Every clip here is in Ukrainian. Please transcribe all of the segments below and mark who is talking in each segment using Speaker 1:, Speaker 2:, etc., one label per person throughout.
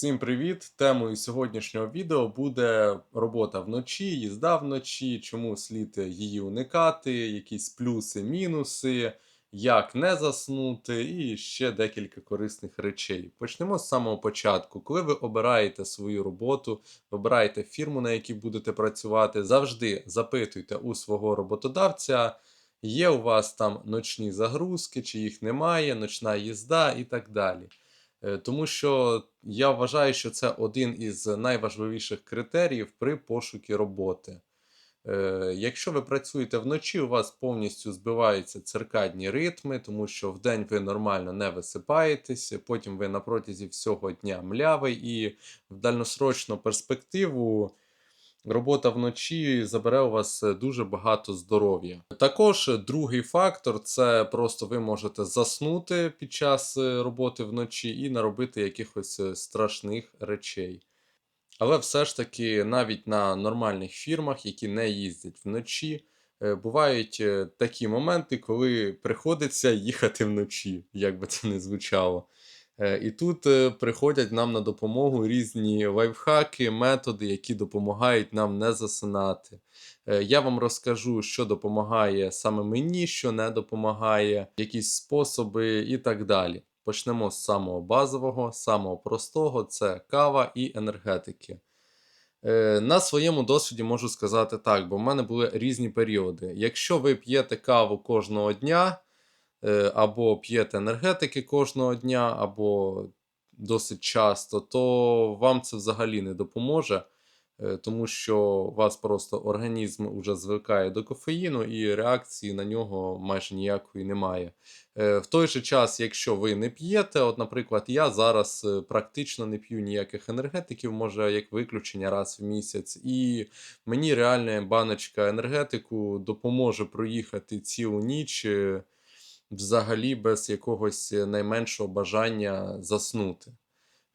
Speaker 1: Всім привіт! Темою сьогоднішнього відео буде робота вночі, їзда вночі, чому слід її уникати, якісь плюси, мінуси, як не заснути, і ще декілька корисних речей. Почнемо з самого початку. Коли ви обираєте свою роботу, вибираєте фірму, на якій будете працювати, завжди запитуйте у свого роботодавця. Є у вас там ночні загрузки, чи їх немає, ночна їзда і так далі. Е, Тому що я вважаю, що це один із найважливіших критеріїв при пошукі роботи. Е, Якщо ви працюєте вночі, у вас повністю збиваються циркадні ритми, тому що вдень ви нормально не висипаєтесь, потім ви на протязі всього дня млявий, і в дальносрочну перспективу робота вночі забере у вас дуже багато здоров'я. Також другий фактор це просто ви можете заснути під час е, роботи вночі і наробити якихось е, страшних речей. Але все ж таки, навіть на нормальних фірмах, які не їздять вночі, е, бувають е, такі моменти, коли приходиться їхати вночі, як би це не звучало. Е, І тут приходять нам на допомогу різні лайфхаки, методи, які допомагають нам не засинати. Я вам розкажу, що допомагає саме мені, що не допомагає, якісь способи і так далі. Почнемо з самого базового, самого простого це кава і енергетики. Е, На своєму досвіді можу сказати так, бо в мене були різні періоди. Якщо ви п'єте каву кожного дня, е, або п'єте енергетики кожного дня, або досить часто, то вам це взагалі не допоможе, тому що у вас просто організм вже звикає до кофеїну і реакції на нього майже ніякої немає. Е, В той же час, якщо ви не п'єте, от, наприклад, я зараз е, практично не п'ю ніяких енергетиків, може як виключення раз в місяць, і мені реальна баночка енергетику допоможе проїхати цілу ніч. е, взагалі без якогось е, найменшого бажання заснути.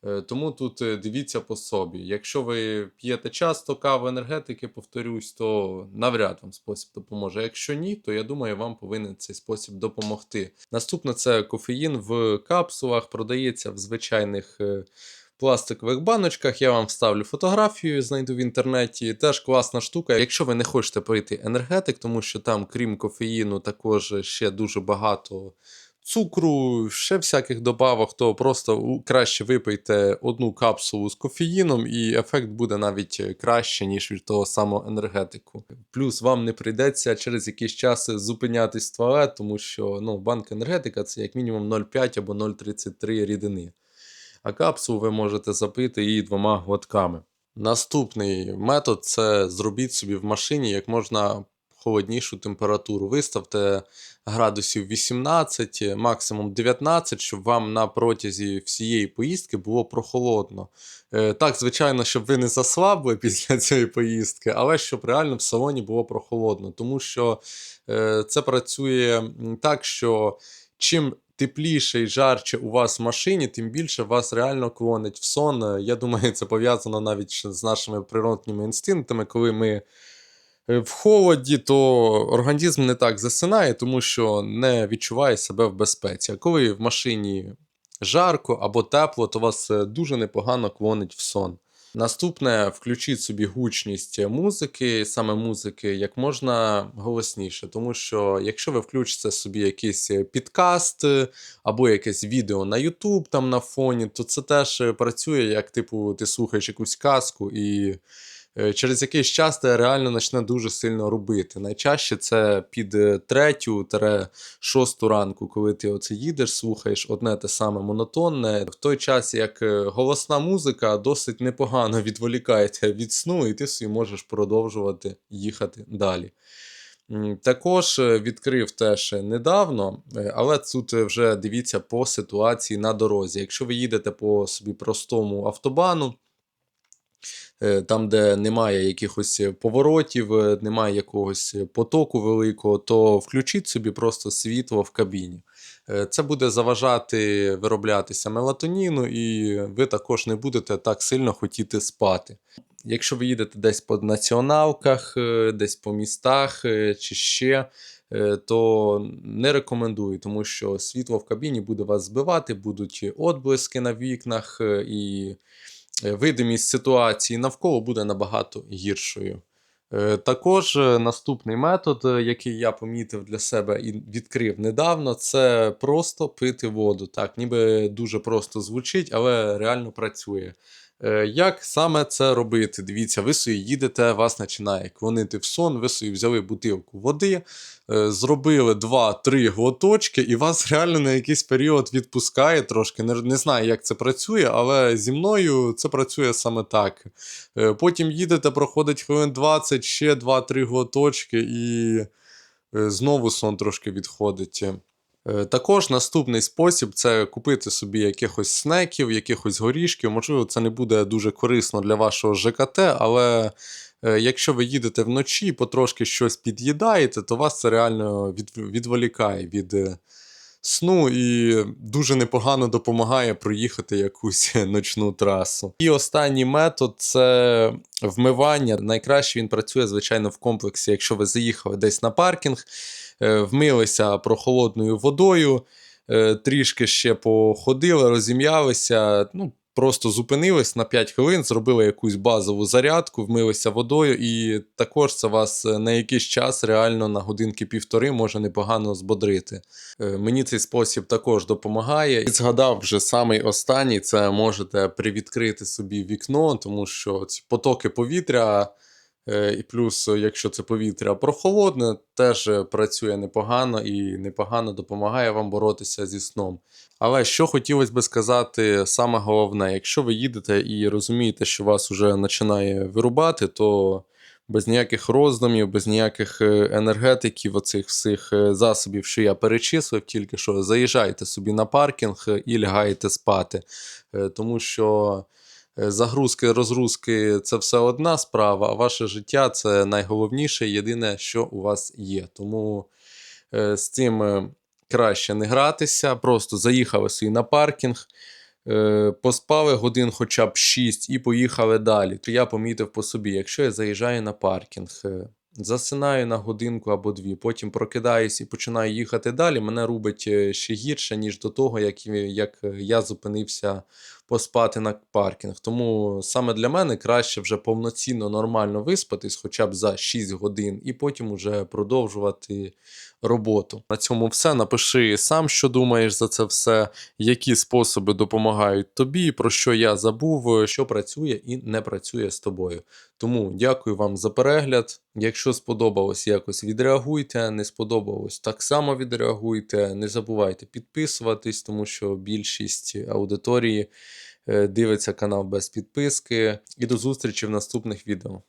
Speaker 1: Е, Тому тут е, дивіться по собі. Якщо ви п'єте часто каву енергетики, повторюсь, то навряд вам спосіб допоможе. Якщо ні, то я думаю, вам повинен цей спосіб допомогти. Наступне це кофеїн в капсулах, продається в звичайних е, пластикових баночках. Я вам вставлю фотографію, знайду в інтернеті. Теж класна штука. Якщо ви не хочете пити енергетик, тому що там, крім кофеїну, також ще дуже багато. Цукру, ще всяких добавок, то просто краще випийте одну капсулу з кофеїном, і ефект буде навіть краще, ніж від того самого енергетику. Плюс вам не прийдеться через якийсь час зупинятись в туалет, тому що ну, банка енергетика це як мінімум 0,5 або 0,33 рідини. А капсулу ви можете запити її двома глотками. Наступний метод це зробіть собі в машині як можна холоднішу температуру. Виставте градусів 18, максимум 19, щоб вам на протязі всієї поїздки було прохолодно. Е, Так, звичайно, щоб ви не заслабли після цієї поїздки, але щоб реально в салоні було прохолодно. Тому що е, це працює так, що чим тепліше і жарче у вас в машині, тим більше вас реально клонить в сон. Е, Я думаю, це пов'язано навіть з нашими природніми інстинктами, коли ми в холоді, то організм не так засинає, тому що не відчуває себе в безпеці. А коли в машині жарко або тепло, то вас е, дуже непогано клонить в сон. Наступне, включіть собі гучність музики, саме музики, як можна голосніше. Тому що якщо ви включите собі якийсь е, підкаст е, або якесь відео на YouTube там на фоні, то це теж е, працює, як типу, ти слухаєш якусь казку і е, через якийсь час тебе реально почне дуже сильно робити. Найчаще це під е, третю шосту ранку, коли ти оце їдеш, слухаєш одне те саме монотонне. В той час, як е, голосна музика досить непогано відволікає тебе від сну, і ти собі можеш продовжувати їхати далі. Також е, відкрив теж недавно, е, але тут е, вже дивіться по ситуації на дорозі. Якщо ви їдете по собі простому автобану, е, там, де немає якихось поворотів, е, немає якогось потоку великого, то включіть собі просто світло в кабіні. Е, Це буде заважати вироблятися мелатоніну, і ви також не будете так сильно хотіти спати. Якщо ви їдете десь по націоналках, е, десь по містах е, чи ще, е, то не рекомендую, тому що світло в кабіні буде вас збивати, будуть отблиски на вікнах, е, і е, видимість ситуації навколо буде набагато гіршою. Е, Також е, наступний метод, е, який я помітив для себе і відкрив недавно, це просто пити воду. Так, ніби дуже просто звучить, але реально працює. Е, Як саме це робити? Дивіться, ви собі їдете, вас починає клонити в сон, ви собі взяли бутилку води, е, зробили 2-3 глоточки, і вас реально на якийсь період відпускає трошки. Не, не знаю, як це працює, але зі мною це працює саме так. Е, Потім їдете, проходить хвилин 20, ще 2-3 глоточки, і знову сон трошки відходить. Е, Також наступний спосіб це купити собі якихось снеків, якихось горішків. Можливо, це не буде дуже корисно для вашого ЖКТ, але е, якщо ви їдете вночі і потрошки щось під'їдаєте, то вас це реально відволікає від е, сну і дуже непогано допомагає проїхати якусь ночну трасу. І останній метод це вмивання. Найкраще він працює, звичайно, в комплексі, якщо ви заїхали десь на паркінг, вмилися прохолодною водою, е, трішки ще походили, розім'ялися. Ну, Просто зупинились на 5 хвилин, зробили якусь базову зарядку, вмилися водою, і також це вас е, на якийсь час реально на годинки півтори може непогано збодрити. Е, Мені цей спосіб також допомагає. І згадав вже самий останній: це можете привідкрити собі вікно, тому що ці потоки повітря. Е, І плюс, е, якщо це повітря прохолодне, теж е, працює непогано і непогано допомагає вам боротися зі сном. Але що хотілося би сказати, саме головне, якщо ви їдете і розумієте, що вас вже починає вирубати, то без ніяких роздумів, без ніяких енергетиків, оцих всіх засобів, що я перечислив, тільки що заїжджайте собі на паркінг і лягаєте спати. Тому що загрузки, розгрузки це все одна справа, а ваше життя це найголовніше, єдине, що у вас є. Тому е, з цим е, краще не гратися, просто заїхали собі на паркінг. е, Поспали годин хоча б 6 і поїхали далі. То я помітив по собі, якщо я заїжджаю на паркінг, е, засинаю на годинку або дві, потім прокидаюсь і починаю їхати далі, мене рубить е, ще гірше, ніж до того, як, як е, я зупинився поспати на паркінг. Тому саме для мене краще вже повноцінно нормально виспатись, хоча б за 6 годин, і потім уже продовжувати роботу. На цьому все. Напиши сам, що думаєш за це все, які способи допомагають тобі, про що я забув, що працює і не працює з тобою. Тому дякую вам за перегляд. Якщо сподобалось, якось відреагуйте. Не сподобалось, так само відреагуйте. Не забувайте підписуватись, тому що більшість аудиторії дивиться канал без підписки. І до зустрічі в наступних відео.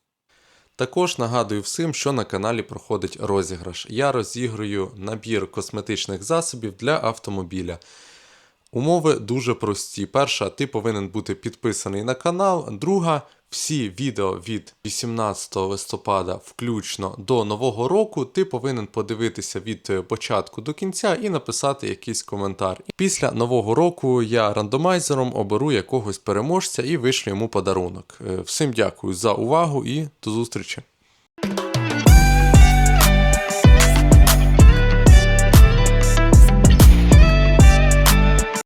Speaker 1: Також нагадую всім, що на каналі проходить розіграш. Я розіграю набір косметичних засобів для автомобіля. Умови дуже прості. Перша, ти повинен бути підписаний на канал. Друга, всі відео від 18 листопада включно до нового року, ти повинен подивитися від е, початку до кінця і написати якийсь коментар. Після нового року я рандомайзером оберу якогось переможця і вишлю йому подарунок. Е, Всім дякую за увагу і до зустрічі!